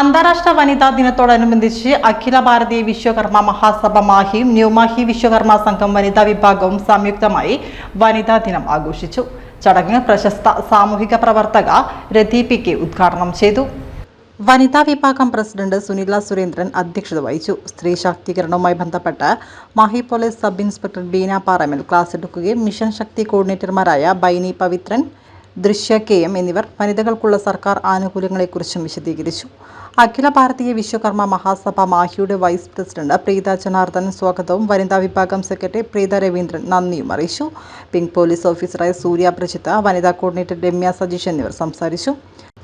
അന്താരാഷ്ട്ര വനിതാ ദിനത്തോടനുബന്ധിച്ച് അഖില ഭാരതീയ വിശ്വകർമ്മ മഹാസഭ മാഹിയും ന്യൂമാഹി വിശ്വകർമ്മ സംഘം വനിതാ വിഭാഗവും സംയുക്തമായി വനിതാ ദിനം ആഘോഷിച്ചു. ചടങ്ങ് പ്രശസ്ത സാമൂഹിക പ്രവർത്തക രതി പി കെ ഉദ്ഘാടനം ചെയ്തു. വനിതാ വിഭാഗം പ്രസിഡന്റ് സുനില സുരേന്ദ്രൻ അധ്യക്ഷത വഹിച്ചു. സ്ത്രീ ശാക്തീകരണവുമായി ബന്ധപ്പെട്ട് Mahe police sub inspector Beena Paramal class എടുക്കുകയും മിഷൻ ശക്തി കോർഡിനേറ്റർമാരായ ബൈനി പവിത്രൻ ദൃശ്യ കെ എം എന്നിവർ വനിതകൾക്കുള്ള സർക്കാർ ആനുകൂല്യങ്ങളെക്കുറിച്ചും വിശദീകരിച്ചു. അഖില ഭാരതീയ വിശ്വകർമ്മ മഹാസഭ മാഹിയുടെ വൈസ് പ്രസിഡന്റ് പ്രീത ജനാർദ്ദൻ സ്വാഗതവും വനിതാ വിഭാഗം സെക്രട്ടറി പ്രീത രവീന്ദ്രൻ നന്ദിയും അറിയിച്ചു. പിങ്ക് പോലീസ് ഓഫീസറായ സൂര്യ പ്രജിത്ത വനിതാ കോർഡിനേറ്റർ രമ്യ സജീഷ് എന്നിവർ സംസാരിച്ചു.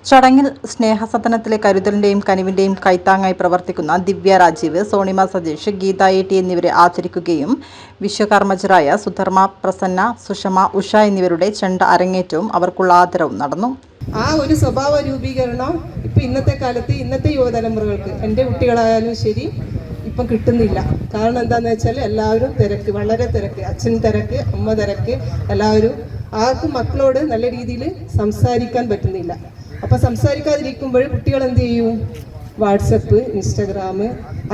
ചടങ്ങിൽ സ്നേഹസദനത്തിലെ കരുതലിന്റെയും കനിവിന്റെയും കൈത്താങ്ങായി പ്രവർത്തിക്കുന്ന ദിവ്യ രാജീവ് സോണിമ സതീഷ് ഗീത എ ടി എന്നിവരെ ആദരിക്കുകയും വിശ്വകർമ്മജരായ സുധർമ്മ പ്രസന്ന സുഷമ ഉഷ എന്നിവരുടെ ചെണ്ട അരങ്ങേറ്റവും അവർക്കുള്ള ആദരവും നടന്നു. ആ ഒരു സ്വഭാവ രൂപീകരണം ഇപ്പൊ ഇന്നത്തെ കാലത്ത് ഇന്നത്തെ യുവതലമുറകൾക്ക് എന്റെ കുട്ടികളായാലും ശരി ഇപ്പം കിട്ടുന്നില്ല. കാരണം എന്താന്ന് വെച്ചാൽ എല്ലാവരും തിരക്ക് വളരെ തിരക്ക്. അച്ഛൻ തിരക്ക് അമ്മ തിരക്ക് എല്ലാവരും ആർക്കും മക്കളോട് നല്ല രീതിയിൽ സംസാരിക്കാൻ പറ്റുന്നില്ല. അപ്പൊ സംസാരിക്കാതിരിക്കുമ്പോൾ കുട്ടികൾ എന്ത് ചെയ്യും? WhatsApp Instagram.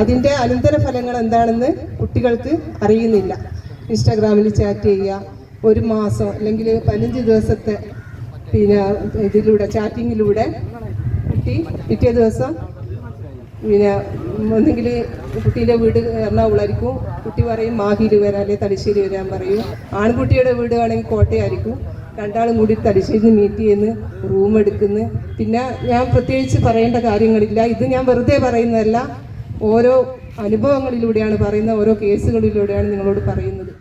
അതിന്റെ അനന്തര ഫലങ്ങൾ എന്താണെന്ന് കുട്ടികൾക്ക് അറിയുന്നില്ല. ഇൻസ്റ്റാഗ്രാമിൽ ചാറ്റ് ചെയ്യുക ഒരു മാസം അല്ലെങ്കിൽ പതിനഞ്ച് ദിവസത്തെ പിന്നെ ഇതിലൂടെ ചാറ്റിങ്ങിലൂടെ കുട്ടി പിറ്റേ ദിവസം പിന്നെ ഒന്നെങ്കിൽ കുട്ടീന്റെ വീട് എറണാകുളമായിരിക്കും കുട്ടി പറയും മാഹിയിൽ വരാം അല്ലെങ്കിൽ തലശ്ശേരി വരാൻ പറയും. ആൺകുട്ടിയുടെ വീട് ആണെങ്കിൽ കോട്ടയായിരിക്കും. രണ്ടാളും കൂടി തലശ്ശേരി മീറ്റ് ചെയ്യുന്നു റൂം എടുക്കുന്നു. പിന്നെ ഞാൻ പ്രത്യേകിച്ച് പറയേണ്ട കാര്യങ്ങളില്ല. ഇത് ഞാൻ വെറുതെ പറയുന്നതല്ല. ഓരോ അനുഭവങ്ങളിലൂടെയാണ് പറയുന്നത് ഓരോ കേസുകളിലൂടെയാണ് നിങ്ങളോട് പറയുന്നത്.